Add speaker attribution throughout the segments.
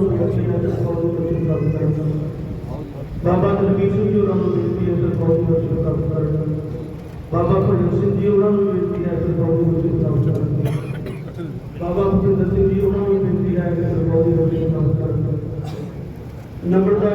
Speaker 1: ਬੇਨਤੀ ਹੈ ਕਿ ਫੌਜ ਨੂੰ ਰੋਸ਼ਨ ਪ੍ਰਾਪਤ ਕਰਨ। ਬਾਬਾ ਦਲਵੀਰ ਸਿੰਘ ਜੀ ਉਹਨਾਂ ਨੂੰ ਬੇਨਤੀ ਹੈ ਕਿ ਫੌਜ ਨੂੰ ਰੋਸ਼ਨ ਪ੍ਰਾਪਤ ਕਰਨ। ਬਾਬਾ ਭਜਨ ਸਿੰਘ ਜੀ ਉਹਨਾਂ ਨੂੰ ਬੇਨਤੀ ਹੈ ਕਿ ਫੌਜ ਨੂੰ ਰੋਸ਼ਨ ਪ੍ਰਾਪਤ ਕਰਨ। ਬਾਬਾ ਭੁਪਿੰਦਰ ਸਿੰਘ ਜੀ ਉਹਨਾਂ ਨੂੰ ਬੇਨਤੀ ਹੈ ਕਿ ਫੌਜ ਨੂੰ ਰੋਸ਼ਨ ਪ੍ਰਾਪਤ ਕਰਨ ਨੰਬਰਦਾਰ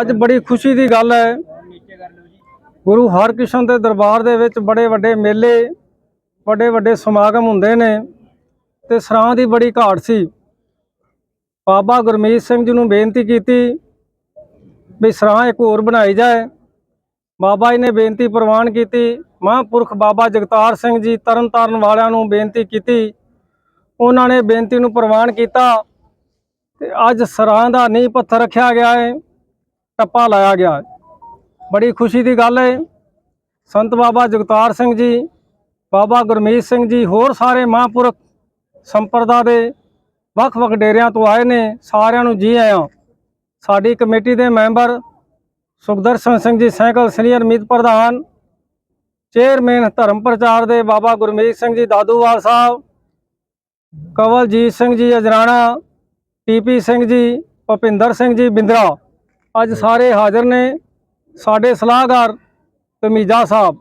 Speaker 2: ਅੱਜ ਬੜੀ ਖੁਸ਼ੀ ਦੀ ਗੱਲ ਹੈ। ਗੁਰੂ ਹਰਕ੍ਰਿਸ਼ਨ ਦੇ ਦਰਬਾਰ ਦੇ ਵਿੱਚ ਬੜੇ ਵੱਡੇ ਮੇਲੇ, ਵੱਡੇ ਵੱਡੇ ਸਮਾਗਮ ਹੁੰਦੇ ਨੇ ਤੇ ਸਰਾਂ ਦੀ ਬੜੀ ਘਾਟ ਸੀ। ਬਾਬਾ ਗੁਰਮੀਤ ਸਿੰਘ ਜੀ ਨੂੰ ਬੇਨਤੀ ਕੀਤੀ ਵੀ ਸਰਾਂ ਇੱਕ ਹੋਰ ਬਣਾਈ ਜਾਏ। ਬਾਬਾ ਜੀ ਨੇ ਬੇਨਤੀ ਪ੍ਰਵਾਨ ਕੀਤੀ, ਮਹਾਂਪੁਰਖ ਬਾਬਾ ਜਗਤਾਰ ਸਿੰਘ ਜੀ ਤਰਨਤਾਰਨ ਵਾਲਿਆਂ ਨੂੰ ਬੇਨਤੀ ਕੀਤੀ। ਉਹਨਾਂ ਨੇ ਬੇਨਤੀ ਨੂੰ ਪ੍ਰਵਾਨ ਕੀਤਾ ਤੇ ਅੱਜ ਸਰਾਂ ਦਾ ਨੀਂਹ ਪੱਥਰ ਰੱਖਿਆ ਗਿਆ ਹੈ। ਟੱਪਾ ਲਾਇਆ ਗਿਆ। ਬੜੀ ਖੁਸ਼ੀ ਦੀ ਗੱਲ ਹੈ ਸੰਤ ਬਾਬਾ ਜਗਤਾਰ ਸਿੰਘ ਜੀ, ਬਾਬਾ ਗੁਰਮੀਤ ਸਿੰਘ ਜੀ, ਹੋਰ ਸਾਰੇ ਮਹਾਂਪੁਰਖ ਸੰਪਰਦਾ ਦੇ ਵੱਖ-ਵੱਖ ਡੇਰਿਆਂ ਤੋਂ ਆਏ ਨੇ। ਸਾਰਿਆਂ ਨੂੰ ਜੀ ਆਇਆਂ। ਸਾਡੀ ਕਮੇਟੀ ਦੇ member Sukhdarshan Singh ji cycle senior ਮੀਤ ਪ੍ਰਧਾਨ, ਚੇਅਰਮੈਨ ਧਰਮ ਪ੍ਰਚਾਰ ਦੇ ਬਾਬਾ ਗੁਰਮੀਤ ਸਿੰਘ ਜੀ ਦਾਦੂਵਾਲ ਸਾਹਿਬ, ਕਵਲਜੀਤ ਸਿੰਘ ਜੀ ਅਜਰਾਣਾ ਟੀਪੀ ਸਿੰਘ ਜੀ, ਭੁਪਿੰਦਰ ਸਿੰਘ ਜੀ ਬਿੰਦਰਾ ਅੱਜ ਸਾਰੇ ਹਾਜ਼ਰ ਨੇ ਸਾਡੇ ਸਲਾਹਕਾਰ ਤਮੀਜਾ ਸਾਹਿਬ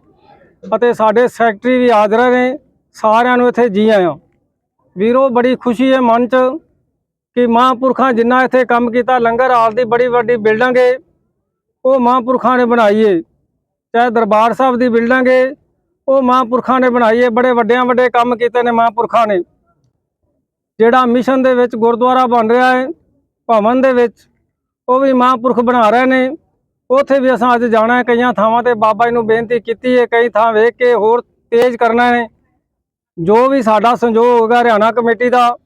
Speaker 2: ਅਤੇ ਸਾਡੇ ਸੈਕਟਰੀ ਵੀ ਹਾਜ਼ਰ ਨੇ, ਸਾਰਿਆਂ ਨੂੰ ਇੱਥੇ ਜੀ ਆਇਆਂ। ਵੀਰੋ, ਬੜੀ ਖੁਸ਼ੀ ਹੈ ਮਨ 'ਚ ਕਿ ਮਹਾਂਪੁਰਖਾਂ ਜਿੰਨਾ ਇੱਥੇ ਕੰਮ ਕੀਤਾ, ਲੰਗਰ ਹਾਲ ਦੀ ਬੜੀ ਵੱਡੀ ਬਿਲਡਿੰਗ ਏ, ਉਹ ਮਹਾਂਪੁਰਖਾਂ ਨੇ ਬਣਾਈ ਹੈ ਚਾਹੇ ਦਰਬਾਰ ਸਾਹਿਬ ਦੀ ਬਿਲਡਿੰਗ ਏ, ਉਹ ਮਹਾਂਪੁਰਖਾਂ ਨੇ ਬਣਾਈ ਹੈ ਬੜੇ ਵੱਡਿਆਂ ਵੱਡੇ ਕੰਮ ਕੀਤੇ ਨੇ ਮਹਾਂਪੁਰਖਾਂ ਨੇ। ਜਿਹੜਾ ਮਿਸ਼ਨ ਦੇ ਵਿੱਚ ਗੁਰਦੁਆਰਾ ਬਣ ਰਿਹਾ ਹੈ ਭਵਨ ਦੇ ਵਿੱਚ ਉਹ ਵੀ ਮਹਾਂਪੁਰਖ ਬਣਾ ਰਹੇ ਨੇ। ਉੱਥੇ ਵੀ ਅਸਾਂ ਅੱਜ ਜਾਣਾ ਹੈ। ਕਈਆਂ ਥਾਵਾਂ ਤੇ ਬਾਬਾ ਜੀ ਨੂੰ ਬੇਨਤੀ ਕੀਤੀ ਹੈ। ਕਈ ਥਾਂ ਵੇਖ ਕੇ ਹੋਰ ਤੇਜ਼ ਕਰਨਾ ਹੈ। ਜੋ ਵੀ ਸਾਡਾ ਸੰਯੋਗ ਹੋਗਾ ਹਰਿਆਣਾ ਕਮੇਟੀ ਦਾ,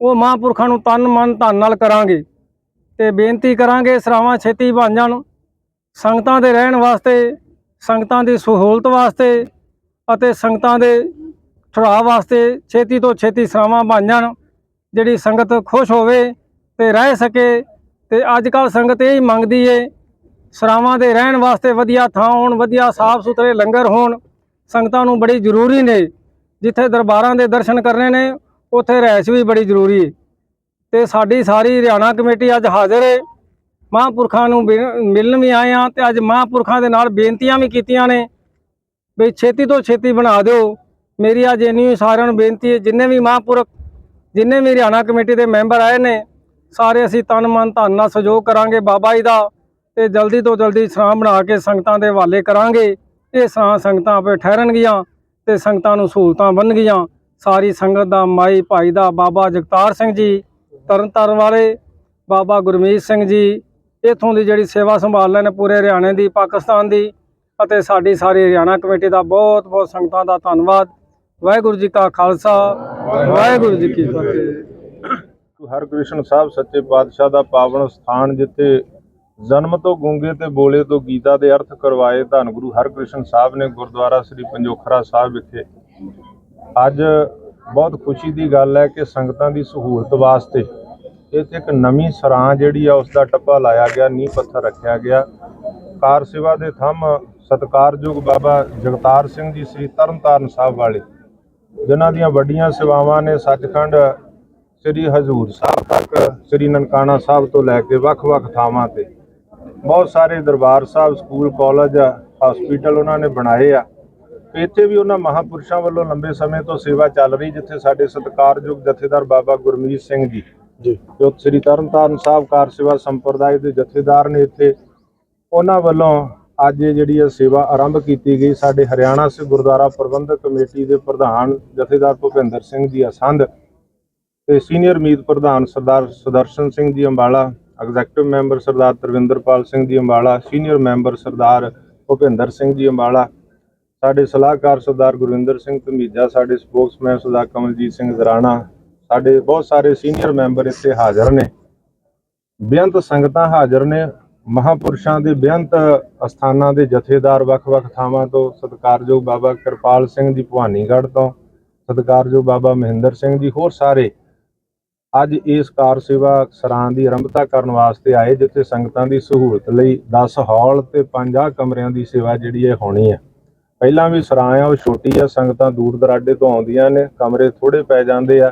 Speaker 2: ਉਹ ਮਹਾਂਪੁਰਖਾਂ ਨੂੰ ਤਨ, ਮਨ, ਧਨ ਨਾਲ ਕਰਾਂਗੇ। ਤੇ ਬੇਨਤੀ ਕਰਾਂਗੇ ਸਰਾਵਾਂ ਛੇਤੀ ਬਣ ਜਾਣ। ਸੰਗਤਾਂ ਦੇ ਰਹਿਣ ਵਾਸਤੇ, ਸੰਗਤਾਂ ਦੀ ਸਹੂਲਤ ਵਾਸਤੇ ਅਤੇ ਸੰਗਤਾਂ ਦੇ ਠਹਿਰਾਅ ਵਾਸਤੇ ਛੇਤੀ ਤੋਂ ਛੇਤੀ ਸਰਾਵਾਂ ਬਣ ਜਾਣ। ਜਿਹੜੀ ਸੰਗਤ ਖੁਸ਼ ਹੋਵੇ ਤੇ ਰਹਿ ਸਕੇ ਤੇ ਅੱਜ ਕੱਲ ਸੰਗਤ ਇਹ ਮੰਗਦੀ ਏ, ਸਰਾਵਾਂ ਦੇ ਰਹਿਣ ਵਾਸਤੇ ਵਧੀਆ ਥਾਂ ਹੋਣ, ਵਧੀਆ ਸਾਫ਼ ਸੁਥਰੇ ਲੰਗਰ ਹੋਣ, ਸੰਗਤਾਂ ਨੂੰ ਬੜੀ ਜ਼ਰੂਰੀ ਨੇ। ਜਿੱਥੇ ਦਰਬਾਰਾਂ ਦੇ ਦਰਸ਼ਨ ਕਰਨੇ ਨੇ, ਉੱਥੇ ਰਹਿਸ਼ ਵੀ ਬੜੀ ਜ਼ਰੂਰੀ ਏ। ਤੇ ਸਾਡੀ ਸਾਰੀ ਹਰਿਆਣਾ ਕਮੇਟੀ ਅੱਜ ਹਾਜ਼ਰ ਏ। ਮਹਾਂਪੁਰਖਾਂ ਨੂੰ ਬੇ- ਮਿਲਣ ਵੀ ਆਏ ਆ ਤੇ ਅੱਜ ਮਹਾਂਪੁਰਖਾਂ ਦੇ ਨਾਲ ਬੇਨਤੀਆਂ ਵੀ ਕੀਤੀਆਂ ਨੇ। ਵੀ ਛੇਤੀ ਤੋਂ ਛੇਤੀ ਬਣਾ ਦਿਓ। ਮੇਰੀ ਅੱਜ ਇੰਨੀ ਸਾਰਿਆਂ ਨੂੰ ਬੇਨਤੀ ਹੈ ਜਿੰਨੇ ਵੀ ਮਹਾਂਪੁਰਖ, ਜਿੰਨੇ ਵੀ ਹਰਿਆਣਾ ਕਮੇਟੀ ਦੇ ਮੈਂਬਰ ਆਏ ਨੇ ਸਾਰੇ ਅਸੀਂ ਤਨ ਮਨ ਧਨ ਨਾਲ ਸਹਿਯੋਗ ਕਰਾਂਗੇ ਬਾਬਾ ਜੀ ਦਾ ਤੇ ਜਲਦੀ ਤੋਂ ਜਲਦੀ ਸਰਾਂ ਬਣਾ ਕੇ ਸੰਗਤਾਂ ਦੇ ਹਵਾਲੇ ਕਰਾਂਗੇ। ਇਹ ਸਰਾਂ ਸੰਗਤਾਂ ਆਪੇ ਠਹਿਰਨਗੀਆਂ ਤੇ ਸੰਗਤਾਂ ਨੂੰ ਸਹੂਲਤਾਂ ਬਣਨਗੀਆਂ। ਸਾਰੀ ਸੰਗਤ ਦਾ ਮਾਈ ਭਾਈ ਦਾ ਬਾਬਾ ਜਗਤਾਰ ਸਿੰਘ ਜੀ, ਤਰਨਤਾਰਨ ਵਾਲੇ ਬਾਬਾ ਗੁਰਮੀਤ ਸਿੰਘ ਜੀ, ਇਥੋਂ ਦੀ ਜਿਹੜੀ ਸੇਵਾ ਸੰਭਾਲ ਲੈਣ ਪੂਰੇ ਹਰਿਆਣੇ ਦੀ, ਪਾਕਿਸਤਾਨ ਦੀ ਅਤੇ ਸਾਡੀ ਸਾਰੀ ਹਰਿਆਣਾ ਕਮੇਟੀ ਦਾ ਬਹੁਤ ਬਹੁਤ ਸੰਗਤਾਂ ਦਾ ਧੰਨਵਾਦ। ਵਾਹਿਗੁਰੂ ਜੀ ਕਾ ਖਾਲਸਾ, ਵਾਹਿਗੁਰੂ ਜੀ ਕੀ ਫਤਿਹ।
Speaker 3: ਹਰਕ੍ਰਿਸ਼ਨ ਸਾਹਿਬ ਸੱਚੇ ਪਾਤਸ਼ਾਹ ਦਾ ਪਾਵਨ ਸਥਾਨ ਜਿੱਥੇ ਜਨਮ ਤੋਂ ਗੂੰਗੇ ਤੇ ਬੋਲੇ ਤੋਂ ਗੀਤਾ ਦੇ ਅਰਥ ਕਰਵਾਏ ਧੰਨ ਗੁਰੂ ਹਰਕ੍ਰਿਸ਼ਨ ਸਾਹਿਬ ਨੇ ਗੁਰਦੁਆਰਾ ਸ੍ਰੀ ਪੰਜੋਖਰਾ ਸਾਹਿਬ ਵਿਖੇ। ਅੱਜ ਬਹੁਤ ਖੁਸ਼ੀ ਦੀ ਗੱਲ ਹੈ ਕਿ ਸੰਗਤਾਂ ਦੀ ਸਹੂਲਤ ਵਾਸਤੇ ਇੱਥੇ ਇੱਕ ਨਵੀਂ ਸਰਾਂ ਜਿਹੜੀ ਆ ਉਸ ਦਾ ਟੱਪਾ ਲਾਇਆ ਗਿਆ, ਨੀਂਹ ਪੱਥਰ ਰੱਖਿਆ ਗਿਆ। ਕਾਰ ਸੇਵਾ ਦੇ ਥੰਮ ਸਤਿਕਾਰਯੋਗ ਬਾਬਾ ਜਗਤਾਰ ਸਿੰਘ ਜੀ, ਸ੍ਰੀ ਤਰਨਤਾਰਨ ਸਾਹਿਬ ਵਾਲੇ। ਜਿਨ੍ਹਾਂ ਦੀਆਂ ਵੱਡੀਆਂ ਸੇਵਾਵਾਂ ਨੇ ਸੱਚਖੰਡ ਸ੍ਰੀ ਹਜ਼ੂਰ ਸਾਹਿਬ ਤੱਕ ਸ੍ਰੀ ਨਨਕਾਣਾ ਸਾਹਿਬ ਤੋਂ ਲੈ ਕੇ ਵੱਖ-ਵੱਖ ਥਾਵਾਂ ਤੇ। ਬਹੁਤ ਸਾਰੇ Darbar Sahib school college hospital ਉਹਨਾਂ ਨੇ ਬਣਾਏ ਆ। ਇੱਥੇ ਵੀ ਉਹਨਾਂ ਮਹਾਪੁਰਸ਼ਾਂ ਵੱਲੋਂ ਲੰਬੇ ਸਮੇਂ ਤੋਂ ਸੇਵਾ ਚੱਲ ਰਹੀ ਜਿੱਥੇ ਸਾਡੇ ਸਤਿਕਾਰਯੋਗ ਜਥੇਦਾਰ ਬਾਬਾ ਗੁਰਮੀਤ ਸਿੰਘ ਜੀ। ਜੀ। ਜੋ ਸ੍ਰੀ ਤਰਨਤਾਰਨ ਸਾਹਿਬ ਕਾਰ ਸੇਵਾ ਸੰਪਰਦਾਇ ਦੇ ਜਥੇਦਾਰ ਨੇ ਇੱਥੇ। ਉਹਨਾਂ ਵੱਲੋਂ ਅੱਜ ਇਹ ਜਿਹੜੀ ਇਹ ਸੇਵਾ ਆਰੰਭ ਕੀਤੀ ਗਈ ਸਾਡੇ ਹਰਿਆਣਾ ਸੇ ਗੁਰਦੁਆਰਾ ਪ੍ਰਬੰਧਕ ਕਮੇਟੀ ਦੇ ਪ੍ਰਧਾਨ ਜਥੇਦਾਰ ਭੁਪਿੰਦਰ ਸਿੰਘ ਜੀ ਅਸੰਧ। ਤੇ ਸੀਨੀਅਰ ਮੀਤ ਪ੍ਰਧਾਨ Sardar Sudarshan Singh ji Ambala, executive member Sardar Tarvinderpal Singh ji Ambala, senior member Sardar Bhupinder Singh ji Ambala, ਸਾਡੇ ਸਲਾਹਕਾਰ ਸਰਦਾਰ ਗੁਰਵਿੰਦਰ ਸਿੰਘ ਧਮੀਜਾ, ਸਾਡੇ ਸਪੋਕਸਮੈਨ ਸਰਦਾਰ ਕਮਲਜੀਤ ਸਿੰਘ ਜ਼ਰਾਣਾ, ਸਾਡੇ ਬਹੁਤ ਸਾਰੇ ਸੀਨੀਅਰ ਮੈਂਬਰ ਇੱਥੇ ਹਾਜ਼ਰ ਨੇ। ਬੇਅੰਤ ਸੰਗਤਾਂ ਹਾਜ਼ਰ ਨੇ, ਮਹਾਪੁਰਸ਼ਾਂ ਦੇ ਬੇਅੰਤ ਅਸਥਾਨਾਂ ਦੇ ਜਥੇਦਾਰ ਵੱਖ-ਵੱਖ ਥਾਵਾਂ ਤੋਂ, ਸਤਿਕਾਰਯੋਗ ਬਾਬਾ ਕਿਰਪਾਲ ਸਿੰਘ ਜੀ ਭਵਾਨੀਗੜ੍ਹ ਤੋਂ, ਸਤਿਕਾਰਯੋਗ ਬਾਬਾ ਮਹਿੰਦਰ ਸਿੰਘ ਜੀ, ਹੋਰ ਸਾਰੇ ਅੱਜ ਇਸ ਕਾਰ ਸੇਵਾ ਸਰਾਂ ਦੀ ਆਰੰਭਤਾ ਕਰਨ ਵਾਸਤੇ ਆਏ, ਜਿੱਥੇ ਸੰਗਤਾਂ ਦੀ ਸਹੂਲਤ ਲਈ 10 ਹਾਲ ਤੇ 50 ਕਮਰਿਆਂ ਦੀ ਸੇਵਾ ਜਿਹੜੀ ਹੈ ਹੋਣੀ ਹੈ। ਪਹਿਲਾਂ ਵੀ ਸਰਾਂ ਆ, ਉਹ ਛੋਟੀ ਆ, ਸੰਗਤਾਂ ਦੂਰ ਦਰਾਡੇ ਤੋਂ ਆਉਂਦੀਆਂ ਨੇ, ਕਮਰੇ ਥੋੜੇ ਪੈ ਜਾਂਦੇ ਆ,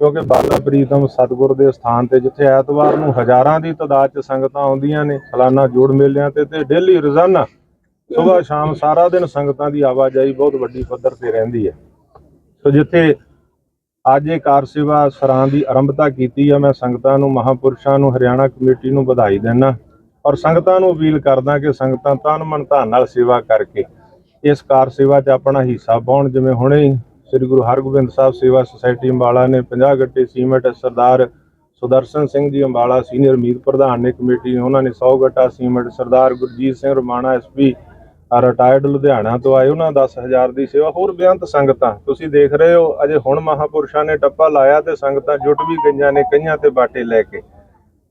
Speaker 3: ਕਿਉਂਕਿ ਬਾਬਾ ਪ੍ਰੀਤਮ ਸਤਿਗੁਰ ਦੇ ਸਥਾਨ ਤੇ ਜਿੱਥੇ ਐਤਵਾਰ ਨੂੰ ਹਜ਼ਾਰਾਂ ਦੀ ਤਾਦਾਦ 'ਚ ਸੰਗਤਾਂ ਆਉਂਦੀਆਂ ਨੇ ਸਾਲਾਨਾ ਜੋੜ ਮੇਲਿਆਂ ਤੇ ਤੇ ਡੇਲੀ ਰੋਜ਼ਾਨਾ ਸਵੇਰ ਸ਼ਾਮ ਸਾਰਾ ਦਿਨ ਸੰਗਤਾਂ ਦੀ ਆਵਾਜਾਈ ਬਹੁਤ ਵੱਡੀ ਪੱਧਰ ਤੇ ਰਹਿੰਦੀ ਹੈ। ਸੋ ਜਿੱਥੇ ਅੱਜ ਇਹ ਕਾਰ ਸੇਵਾ ਸਰਾਂ ਦੀ ਆਰੰਭਤਾ ਕੀਤੀ ਆ। ਮੈਂ ਸੰਗਤਾਂ ਨੂੰ, ਮਹਾਪੁਰਸ਼ਾਂ ਨੂੰ, ਹਰਿਆਣਾ ਕਮੇਟੀ ਨੂੰ ਵਧਾਈ ਦਿੰਦਾ ਔਰ ਸੰਗਤਾਂ ਨੂੰ ਅਪੀਲ ਕਰਦਾ ਕਿ ਸੰਗਤਾਂ ਤਨ ਮਨ ਧਨ ਨਾਲ ਸੇਵਾ ਕਰਕੇ ਇਸ ਕਾਰ ਸੇਵਾ 'ਚ ਆਪਣਾ ਹਿੱਸਾ ਪਾਉਣ। ਜਿਵੇਂ ਹੁਣੇ ਹੀ ਸ੍ਰੀ ਗੁਰੂ ਹਰਗੋਬਿੰਦ ਸਾਹਿਬ ਸੇਵਾ ਸੁਸਾਇਟੀ ਅੰਬਾਲਾ ਨੇ 50 ਗੱਟੇ ਸੀਮੈਂਟ ਸਰਦਾਰ ਸੁਦਰਸ਼ਨ ਸਿੰਘ ਜੀ ਅੰਬਾਲਾ ਸੀਨੀਅਰ ਮੀਤ ਪ੍ਰਧਾਨ ਨੇ ਕਮੇਟੀ ਉਹਨਾਂ ਨੇ 100 ਗੱਟਾ cement Sardar Gurjeet Singh Ramana SP retired Ludhiana ਤੋਂ ਆਏ, ਉਹਨਾਂ 10000 ਦੀ ਸੇਵਾ, ਹੋਰ ਬੇਅੰਤ ਸੰਗਤਾਂ। ਤੁਸੀਂ ਦੇਖ ਰਹੇ ਹੋ, ਅਜੇ ਹੁਣ ਮਹਾਪੁਰਸ਼ਾਂ ਨੇ ਟੱਪਾ ਲਾਇਆ ਤੇ ਸੰਗਤਾਂ ਜੁਟ ਵੀ ਗਈਆਂ ਨੇ ਕਈਆਂ ਤੇ ਬਾਟੇ ਲੈ ਕੇ।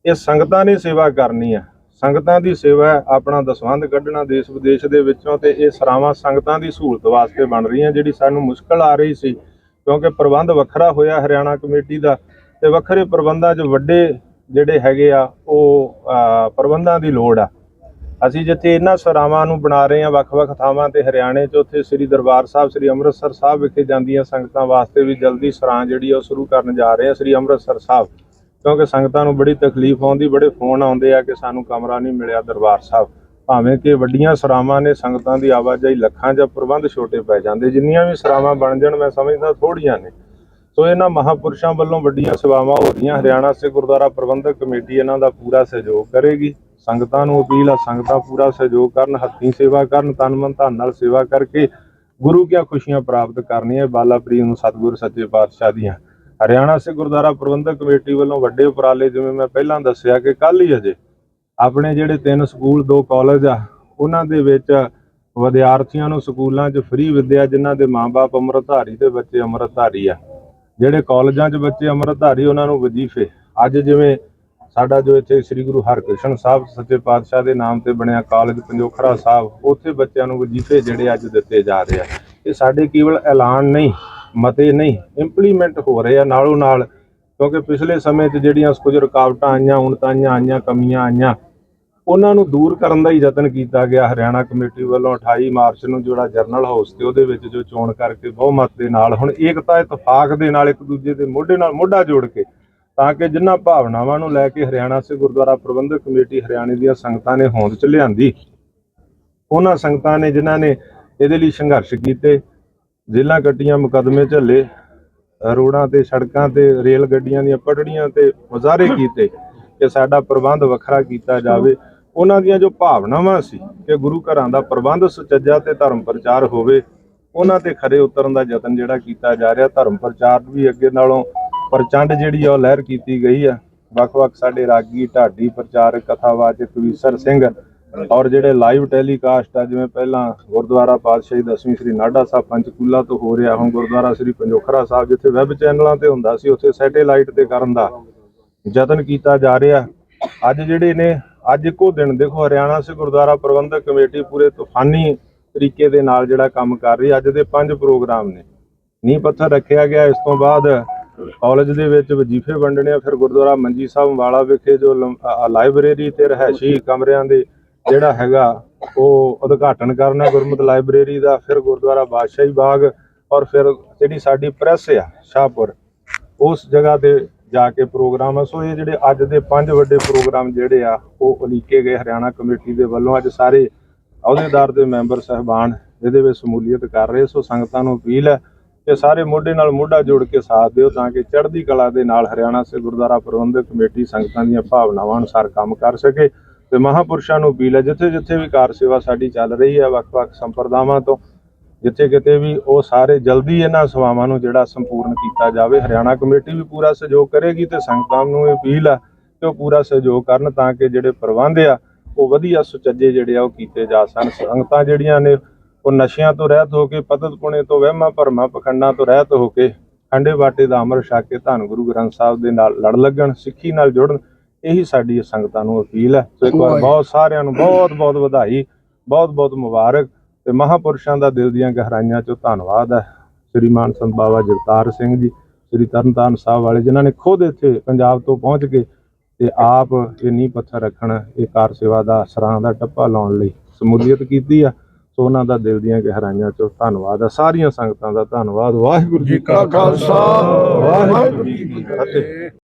Speaker 3: ਇਹ ਸੰਗਤਾਂ ਨੇ ਸੇਵਾ ਕਰਨੀ ਆ। ਸੰਗਤਾਂ ਦੀ ਸੇਵਾ ਆਪਣਾ ਦਸਵੰਧ ਕੱਢਣਾ ਦੇਸ਼ ਵਿਦੇਸ਼ ਦੇ ਵਿੱਚੋਂ ਤੇ ਇਹ ਸਰਾਵਾਂ ਸੰਗਤਾਂ ਦੀ ਸਹੂਲਤ ਵਾਸਤੇ ਬਣ ਰਹੀਆਂ, ਜਿਹੜੀ ਸਾਨੂੰ ਮੁਸ਼ਕਲ ਆ ਰਹੀ ਸੀ, ਕਿਉਂਕਿ ਪ੍ਰਬੰਧ ਵੱਖਰਾ ਹੋਇਆ ਹਰਿਆਣਾ ਕਮੇਟੀ ਦਾ ਤੇ ਵੱਖਰੇ ਪ੍ਰਬੰਧਾਂ 'ਚ ਵੱਡੇ ਜਿਹੜੇ ਹੈਗੇ ਆ, ਉਹ ਪ੍ਰਬੰਧਾਂ ਦੀ ਲੋੜ ਆ। ਅਸੀਂ ਜਿੱਥੇ ਇਹਨਾਂ ਸਰਾਵਾਂ ਨੂੰ ਬਣਾ ਰਹੇ ਹਾਂ, ਵੱਖ-ਵੱਖ ਥਾਵਾਂ ਤੇ ਹਰਿਆਣੇ 'ਚ, ਉੱਥੇ ਸ੍ਰੀ ਦਰਬਾਰ ਸਾਹਿਬ, ਸ੍ਰੀ ਅੰਮ੍ਰਿਤਸਰ ਸਾਹਿਬ ਵਿਖੇ ਜਾਂਦੀਆਂ ਸੰਗਤਾਂ ਵਾਸਤੇ ਵੀ ਜਲਦੀ ਸਰਾਂ ਜਿਹੜੀ ਆ ਉਹ ਸ਼ੁਰੂ ਕਰਨ ਜਾ ਰਹੇ ਹਾਂ, ਸ੍ਰੀ ਅੰਮ੍ਰਿਤਸਰ ਸਾਹਿਬ। ਕਿਉਂਕਿ ਸੰਗਤਾਂ ਨੂੰ ਬੜੀ ਤਕਲੀਫ ਆਉਂਦੀ, ਬੜੇ ਫੋਨ ਆਉਂਦੇ ਆ ਕਿ ਸਾਨੂੰ ਕਮਰਾ ਨਹੀਂ ਮਿਲਿਆ ਦਰਬਾਰ ਸਾਹਿਬ। ਭਾਵੇਂ ਕਿ ਵੱਡੀਆਂ ਸਰਾਵਾਂ ਨੇ, ਸੰਗਤਾਂ ਦੀ ਆਵਾਜਾਈ ਲੱਖਾਂ ਜਾਂ ਪ੍ਰਬੰਧ ਛੋਟੇ ਪੈ ਜਾਂਦੇ, ਜਿੰਨੀਆਂ ਵੀ ਸਰਾਵਾਂ ਬਣ ਜਾਣ, ਮੈਂ ਸਮਝਦਾ ਥੋੜੀਆਂ ਨੇ। ਸੋ ਇਹਨਾਂ ਮਹਾਪੁਰਸ਼ਾਂ ਵੱਲੋਂ ਵੱਡੀਆਂ ਸੇਵਾਵਾਂ ਹੋ ਰਹੀਆਂ, ਹਰਿਆਣਾ ਸੇ ਗੁਰਦੁਆਰਾ ਪ੍ਰਬੰਧਕ ਕਮੇਟੀ ਇਹਨਾਂ ਦਾ ਪੂਰਾ ਸਹਿਯੋਗ ਕਰੇਗੀ। ਸੰਗਤਾਂ ਨੂੰ ਅਪੀਲ ਆ, ਸੰਗਤਾਂ ਪੂਰਾ ਸਹਿਯੋਗ ਕਰਨ, ਹੱਥੀਂ ਸੇਵਾ ਕਰਨ, ਤਨ ਮਨ ਧਨ ਨਾਲ ਸੇਵਾ ਕਰਕੇ ਗੁਰੂ ਕੀਆਂ ਖੁਸ਼ੀਆਂ ਪ੍ਰਾਪਤ ਕਰਨੀਆਂ ਬਾਲਾ ਪ੍ਰੀਤ ਨੂੰ ਸਤਿਗੁਰ ਸੱਚੇ ਪਾਤਸ਼ਾਹ ਦੀਆਂ। ਹਰਿਆਣਾ ਸਿੱਖ ਗੁਰਦੁਆਰਾ ਪ੍ਰਬੰਧਕ ਕਮੇਟੀ ਵੱਲੋਂ ਵੱਡੇ ਉਪਰਾਲੇ ਜਿਵੇਂ ਮੈਂ ਪਹਿਲਾਂ ਦੱਸਿਆ ਕਿ ਕੱਲ ਹੀ ਅਜੇ ਆਪਣੇ ਜਿਹੜੇ ਤਿੰਨ ਸਕੂਲ, ਦੋ ਕਾਲਜ ਆ, ਉਹਨਾਂ ਦੇ ਵਿੱਚ ਵਿਦਿਆਰਥੀਆਂ ਨੂੰ ਸਕੂਲਾਂ 'ਚ ਫ੍ਰੀ ਵਿੱਦਿਆ ਜਿਨ੍ਹਾਂ ਦੇ ਮਾਪੇ ਅੰਮ੍ਰਿਤਧਾਰੀ ਤੇ ਬੱਚੇ ਅੰਮ੍ਰਿਤਧਾਰੀ ਆ। ਜਿਹੜੇ ਕਾਲਜਾਂ 'ਚ ਬੱਚੇ ਅੰਮ੍ਰਿਤਧਾਰੀ, ਉਹਨਾਂ ਨੂੰ ਵਜ਼ੀਫੇ। ਅੱਜ ਜਿਵੇਂ ਸਾਡਾ ਜੋ ਇੱਥੇ ਸ੍ਰੀ ਗੁਰੂ ਹਰਕ੍ਰਿਸ਼ਨ ਸਾਹਿਬ ਸੱਚੇ ਪਾਤਸ਼ਾਹ ਦੇ ਨਾਮ ਤੇ ਬਣਿਆ ਕਾਲਜ ਪੰਜੋਖਰਾ ਸਾਹਿਬ, ਉੱਥੇ ਬੱਚਿਆਂ ਨੂੰ ਵਜ਼ੀਫੇ ਜਿਹੜੇ ਅੱਜ ਦਿੱਤੇ ਜਾ ਰਹੇ ਆ। ਇਹ ਸਾਡੇ ਕੇਵਲ ਐਲਾਨ ਨਹੀਂ, ਮਤੇ ਨਹੀਂ ਇੰਪਲੀਮੈਂਟ ਹੋ ਰਹੇ ਆ ਨਾਲੋਂ ਨਾਲ, ਕਿਉਂਕਿ ਪਿਛਲੇ ਸਮੇਂ 'ਚ ਜਿਹੜੀਆਂ ਕੁਝ ਰੁਕਾਵਟਾਂ ਆਈਆਂ, ਉਣਤਾਈਆਂ ਆਈਆਂ, ਕਮੀਆਂ ਆਈਆਂ, ਉਹਨਾਂ ਨੂੰ ਦੂਰ ਕਰਨ ਦਾ ਹੀ ਯਤਨ ਕੀਤਾ ਗਿਆ। ਹਰਿਆਣਾ ਕਮੇਟੀ ਵੱਲੋਂ 28 ਮਾਰਚ ਨੂੰ ਜਿਹੜਾ ਜਰਨਲ ਹਾਊਸ ਤੇ ਉਹਦੇ ਵਿੱਚ ਜੋ ਚੋਣ ਕਰਕੇ ਬਹੁਮਤ ਦੇ ਨਾਲ, ਹੁਣ ਏਕਤਾ, ਇਤਫਾਕ ਦੇ ਨਾਲ ਇੱਕ ਦੂਜੇ ਦੇ ਮੋਢੇ ਨਾਲ ਮੋਢਾ ਜੋੜ ਕੇ ਤਾਂ ਕਿ ਜਿਨ੍ਹਾਂ ਭਾਵਨਾਵਾਂ ਨੂੰ ਲੈ ਕੇ ਹਰਿਆਣਾ ਸੇ ਗੁਰਦੁਆਰਾ ਪ੍ਰਬੰਧਕ ਕਮੇਟੀ ਹਰਿਆਣੇ ਦੀਆਂ ਸੰਗਤਾਂ ਨੇ ਹੋਂਦ ਚ ਲਿਆਂਦੀ। ਉਹਨਾਂ ਸੰਗਤਾਂ ਨੇ ਜਿਨ੍ਹਾਂ ਨੇ ਇਹਦੇ ਲਈ ਸੰਘਰਸ਼ ਕੀਤੇ ਜੇਲਾਂ ਕੱਟੀਆਂ ਮੁਕੱਦਮੇ ਝੱਲੇ, ਰੋਡਾਂ ਤੇ ਸੜਕਾਂ ਤੇ ਰੇਲ ਗੱਡੀਆਂ ਦੀਆਂ ਪਟੜੀਆਂ ਤੇ ਮੁਜ਼ਾਹਰੇ ਕੀਤੇ ਕਿ ਸਾਡਾ ਪ੍ਰਬੰਧ ਵੱਖਰਾ ਕੀਤਾ ਜਾਵੇ। ਉਹਨਾਂ ਦੀਆਂ ਜੋ ਭਾਵਨਾਵਾਂ ਸੀ ਕਿ ਗੁਰੂ ਘਰਾਂ ਦਾ ਪ੍ਰਬੰਧ ਸੁਚੱਜਾ ਤੇ ਧਰਮ ਪ੍ਰਚਾਰ ਹੋਵੇ, ਉਹਨਾਂ ਤੇ ਖਰੇ ਉਤਰਨ ਦਾ ਯਤਨ ਜਿਹੜਾ ਕੀਤਾ ਜਾ ਰਿਹਾ, ਧਰਮ ਪ੍ਰਚਾਰ ਵੀ ਅੱਗੇ ਨਾਲੋਂ ਪ੍ਰਚੰਡ ਜਿਹੜੀ ਆ ਉਹ ਲਹਿਰ ਕੀਤੀ ਗਈ ਆ। ਵੱਖ-ਵੱਖ ਸਾਡੇ ਰਾਗੀ, ਢਾਡੀ, ਪ੍ਰਚਾਰਕ, ਕਥਾਵਾਚਕ ਕਵੀਸਰ ਸਿੰਘ ਔਰ ਜਿਹੜੇ ਲਾਈਵ ਟੈਲੀਕਾਸਟ ਆ, ਜਿਵੇਂ ਪਹਿਲਾਂ ਗੁਰਦੁਆਰਾ ਪਾਤਸ਼ਾਹੀ ਦਸਵੀਂ ਸ੍ਰੀ ਨਾਡਾ ਸਾਹਿਬ ਪੰਚਕੂਲਾ ਤੋਂ ਹੋ ਰਿਹਾ ਹੁਣ ਗੁਰਦੁਆਰਾ ਸ੍ਰੀ ਪੰਜੋਖਰਾ ਸਾਹਿਬ, ਜਿੱਥੇ ਵੈਬ ਚੈਨਲਾਂ ਤੇ ਹੁੰਦਾ ਸੀ, ਉੱਥੇ ਸੈਟੇਲਾਈਟ ਤੇ ਕਰਨ ਦਾ ਯਤਨ ਕੀਤਾ ਜਾ ਰਿਹਾ। ਅੱਜ ਜਿਹੜੇ ਨੇ, ਅੱਜ ਇੱਕੋ ਦਿਨ ਦੇਖੋ, ਹਰਿਆਣਾ ਸਿੱਖ ਗੁਰਦੁਆਰਾ ਪ੍ਰਬੰਧਕ ਕਮੇਟੀ ਪੂਰੇ ਤੂਫਾਨੀ ਤਰੀਕੇ ਦੇ ਨਾਲ ਜਿਹੜਾ ਕੰਮ ਕਰ ਰਹੀ, ਅੱਜ ਦੇ ਪੰਜ ਪ੍ਰੋਗਰਾਮ ਨੇ। ਨੀਂਹ ਪੱਥਰ ਰੱਖਿਆ ਗਿਆ, ਇਸ ਤੋਂ ਬਾਅਦ ਕਾਲਜ ਦੇ ਵਿੱਚ ਵਜ਼ੀਫੇ ਵੰਡਣੇ ਆ, ਫਿਰ ਗੁਰਦੁਆਰਾ ਮੰਜੀ ਸਾਹਿਬ ਵਾਲਾ ਵਿਖੇ ਜੋ ਲੰ- ਲਾਇਬ੍ਰੇਰੀ ਤੇ ਰਹਿਸ਼ੀ ਕਮਰਿਆਂ ਦੇ ਜਿਹੜਾ ਹੈਗਾ, ਉਹ ਉਦਘਾਟਨ ਕਰਨਾ ਗੁਰਮਤ ਲਾਇਬ੍ਰੇਰੀ ਦਾ, ਫਿਰ ਗੁਰਦੁਆਰਾ ਬਾਦਸ਼ਾਹੀ ਬਾਗ ਔਰ ਫਿਰ ਜਿਹੜੀ ਸਾਡੀ ਪ੍ਰੈਸ ਆ, ਸ਼ਾਹਪੁਰ, ਉਸ ਜਗ੍ਹਾ ਤੇ ਜਾ ਕੇ ਪ੍ਰੋਗਰਾਮ ਆ। ਸੋ ਇਹ ਜਿਹੜੇ ਅੱਜ ਦੇ ਪੰਜ ਵੱਡੇ ਪ੍ਰੋਗਰਾਮ ਜਿਹੜੇ ਆ, ਉਹ ਉਲੀਕੇ ਗਏ ਹਰਿਆਣਾ ਕਮੇਟੀ ਦੇ ਵੱਲੋਂ। ਅੱਜ ਸਾਰੇ ਅਹੁਦੇਦਾਰ ਦੇ ਮੈਂਬਰ ਸਹਿਬਾਨ ਇਹਦੇ ਵਿੱਚ ਸ਼ਮੂਲੀਅਤ ਕਰ ਰਹੇ ਸੋ ਸੰਗਤਾਂ ਨੂੰ ਅਪੀਲ ਹੈ ਕਿ ਸਾਰੇ ਮੋਢੇ ਨਾਲ ਮੋਢਾ ਜੋੜ ਕੇ ਸਾਥ ਦਿਓ ਤਾਂ ਕਿ ਚੜ੍ਹਦੀ ਕਲਾ ਦੇ ਨਾਲ ਹਰਿਆਣਾ ਸੇ ਗੁਰਦੁਆਰਾ ਪ੍ਰਬੰਧਕ ਕਮੇਟੀ ਸੰਗਤਾਂ ਦੀਆਂ ਭਾਵਨਾਵਾਂ ਅਨੁਸਾਰ ਕੰਮ ਕਰ ਸਕੇ ਤੇ ਮਹਾਪੁਰਸ਼ਾਂ ਨੂੰ ਅਪੀਲ ਹੈ ਜਿੱਥੇ ਜਿੱਥੇ ਵੀ ਕਾਰ ਸੇਵਾ ਸਾਡੀ ਚੱਲ ਰਹੀ ਹੈ ਵੱਖ-ਵੱਖ ਸੰਪਰਦਾਵਾਂ ਤੋਂ, ਜਿੱਥੇ ਕਿਤੇ ਵੀ ਉਹ ਸਾਰੇ ਜਲਦੀ ਇਹਨਾਂ ਸੇਵਾਵਾਂ ਨੂੰ ਜਿਹੜਾ ਸੰਪੂਰਨ ਕੀਤਾ ਜਾਵੇ, ਹਰਿਆਣਾ ਕਮੇਟੀ ਵੀ ਪੂਰਾ ਸਹਿਯੋਗ ਕਰੇਗੀ ਤੇ ਸੰਗਤਾਂ ਨੂੰ ਅਪੀਲ ਆ ਕਿ ਉਹ ਪੂਰਾ ਸਹਿਯੋਗ ਕਰਨ ਤਾਂ ਕਿ ਜਿਹੜੇ ਪ੍ਰਬੰਧ ਆ, ਉਹ ਵਧੀਆ ਸੁਚੱਜੇ ਜਿਹੜੇ ਆ ਉਹ ਕੀਤੇ ਜਾ ਸਕਣ। ਸੰਗਤਾਂ ਜਿਹੜੀਆਂ ਨੇ ਉਹ ਨਸ਼ਿਆਂ ਤੋਂ ਰਹਿਤ ਹੋ ਕੇ ਪਤਤ ਪੁਣੇ ਤੋਂ ਵਹਿਮਾਂ ਭਰਮਾਂ ਪਖੰਡਾਂ ਤੋਂ ਰਹਿਤ ਹੋ ਕੇ ਖੰਡੇ ਬਾਟੇ ਦਾ ਅੰਮ੍ਰਿਤ ਛਕ ਕੇ ਧੰਨ ਗੁਰੂ ਗ੍ਰੰਥ ਸਾਹਿਬ ਦੇ ਨਾਲ ਲੜ ਲੱਗਣ ਸਿੱਖੀ ਨਾਲ ਜੁੜਨ ਇਹੀ ਸਾਡੀ ਸੰਗਤਾਂ ਨੂੰ ਅਪੀਲ ਹੈ। ਸੋ ਇੱਕ ਵਾਰ ਬਹੁਤ ਸਾਰਿਆਂ ਨੂੰ ਬਹੁਤ ਬਹੁਤ ਵਧਾਈ ਬਹੁਤ ਬਹੁਤ ਮੁਬਾਰਕ ਤੇ ਮਹਾਪੁਰਸ਼ਾਂ ਦਾ ਦਿਲ ਦੀਆਂ ਗਹਿਰਾਈਆਂ ਚੋਂ ਧੰਨਵਾਦ ਹੈ। ਸ੍ਰੀ ਮਾਨ ਸੰਤ ਬਾਬਾ ਜਗਤਾਰ ਸਿੰਘ ਜੀ ਸ੍ਰੀ ਤਰਨਤਾਰਨ ਸਾਹਿਬ ਵਾਲੇ ਜਿਨ੍ਹਾਂ ਨੇ ਖੁਦ ਇੱਥੇ ਪੰਜਾਬ ਤੋਂ ਪਹੁੰਚ ਕੇ ਤੇ ਆਪ ਇਹ ਨੀਂਹ ਪੱਥਰ ਰੱਖਣ ਇਹ ਕਾਰ ਸੇਵਾ ਦਾ ਸਰਾਂ ਦਾ ਟੱਪਾ ਲਾਉਣ ਲਈ ਸਮੂਲੀਅਤ ਕੀਤੀ ਆ। ਸੋ ਉਹਨਾਂ ਦਾ ਦਿਲ ਦੀਆਂ ਗਹਿਰਾਈਆਂ ਚੋਂ ਧੰਨਵਾਦ ਆ। ਸਾਰੀਆਂ ਸੰਗਤਾਂ ਦਾ ਧੰਨਵਾਦ। ਵਾਹਿਗੁਰੂ ਜੀ ਕਾ ਖਾਲਸਾ। ਵਾਹਿਗੁਰੂ ਜੀ ਕੀ ਫਤਿਹ।